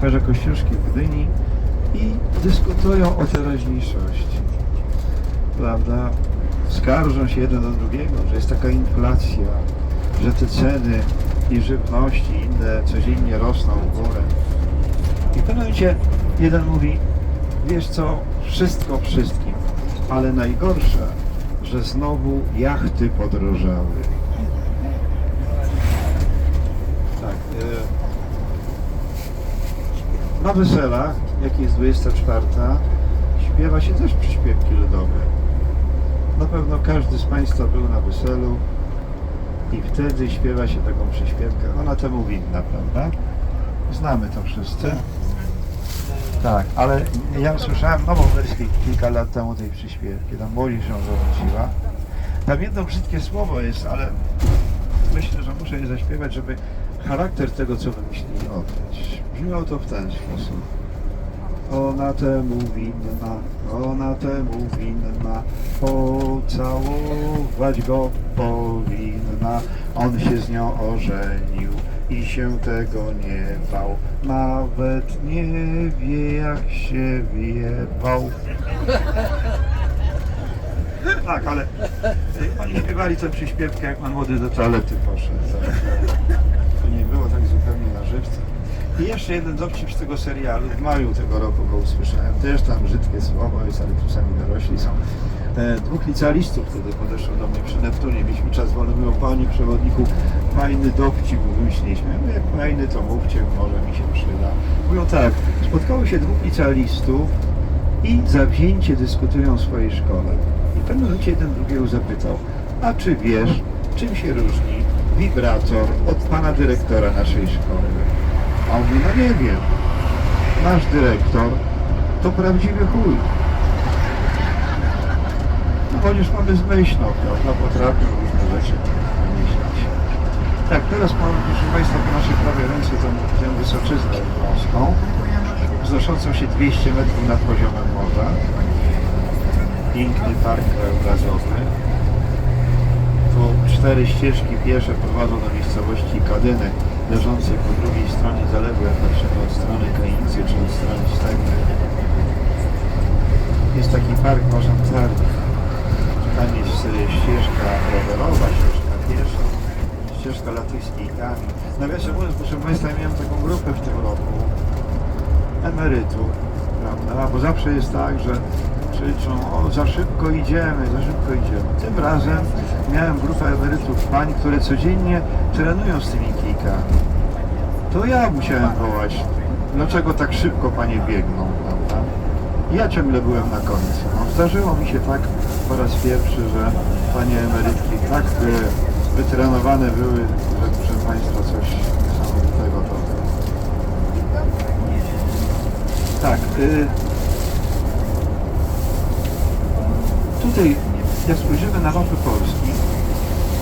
parze kościuszki w Gdyni i dyskutują o teraźniejszości. Prawda? Skarżą się jeden do drugiego, że jest taka inflacja, że te ceny i żywności inne codziennie rosną w górę. I w pewnym momencie jeden mówi, wiesz co, wszystko wszystkim, ale najgorsze, że znowu jachty podrożały. Tak. e, Na weselach, jak jest 24, śpiewa się też przyśpiewki ludowe. Na pewno każdy z Państwa był na weselu i wtedy śpiewa się taką przyśpiewkę. Ona temu winna, prawda? Znamy to wszyscy. Tak, ale ja słyszałem nową wersję kilka lat temu tej przyśpiewki. Tam młodzież ją zarzuciła. Tam jedno brzydkie słowo jest, ale myślę, że muszę je zaśpiewać, żeby charakter tego, co wymyślili, odkryć. Brzmiało to w ten sposób. Ona temu winna, ona temu winna, pocałować go powinna. On się z nią ożenił i się tego nie bał. Nawet nie wie, jak się wjebał. Tak, ale y, oni śpiewali tę przyśpiewkę, jak pan młody do toalety poszedł. I jeszcze jeden dowcip z tego serialu. W maju tego roku go usłyszałem. Też tam brzydkie słowo jest, ale tu sami dorośli są. E, dwóch licealistów wtedy podeszło do mnie przy Neptunie. Mieliśmy czas wolny. Mówią, panie przewodniku, fajny dowcip wymyśliliśmy. Ja jak fajny, to mówcie, może mi się przyda. Mówią tak, spotkało się dwóch licealistów i zawzięcie dyskutują w swojej szkole. I w pewnym momencie jeden drugiego zapytał, a czy wiesz, czym się różni wibrator od pana dyrektora naszej szkoły? A on mówi, no nie wiem. Nasz dyrektor to prawdziwy chuj. No chociaż mamy zmyślną, prawda, potrafią różne rzeczy wymyślać. Tak, teraz mam, proszę Państwa, po naszej prawej ręce tę wysoczyznę morską, wznoszącą się 200 metrów nad poziomem morza. Piękny park krajobrazowy. Cztery ścieżki piesze prowadzą do miejscowości Kadyny, leżącej po drugiej stronie zalewu, jak patrzymy od strony Krynicy czy od strony Stegny. Jest taki park Marzantarny. Tam jest e, ścieżka rowerowa, ścieżka piesza, ścieżka latyskijkami. Nawiasem mówiąc, proszę Państwa, ja miałem taką grupę w tym roku emerytów, prawda? Bo zawsze jest tak, że krzyczą, o za szybko idziemy, za szybko idziemy. Tym razem miałem grupę emerytów pań, które codziennie trenują z tymi kijkami. To ja musiałem wołać, dlaczego tak szybko panie biegną, prawda? Ja ciągle byłem na końcu. No, zdarzyło mi się tak po raz pierwszy, że panie emerytki tak e, wytrenowane były, że proszę Państwa coś niesamowitego to. Tak. Y, tutaj, jak spojrzymy na mapy Polski,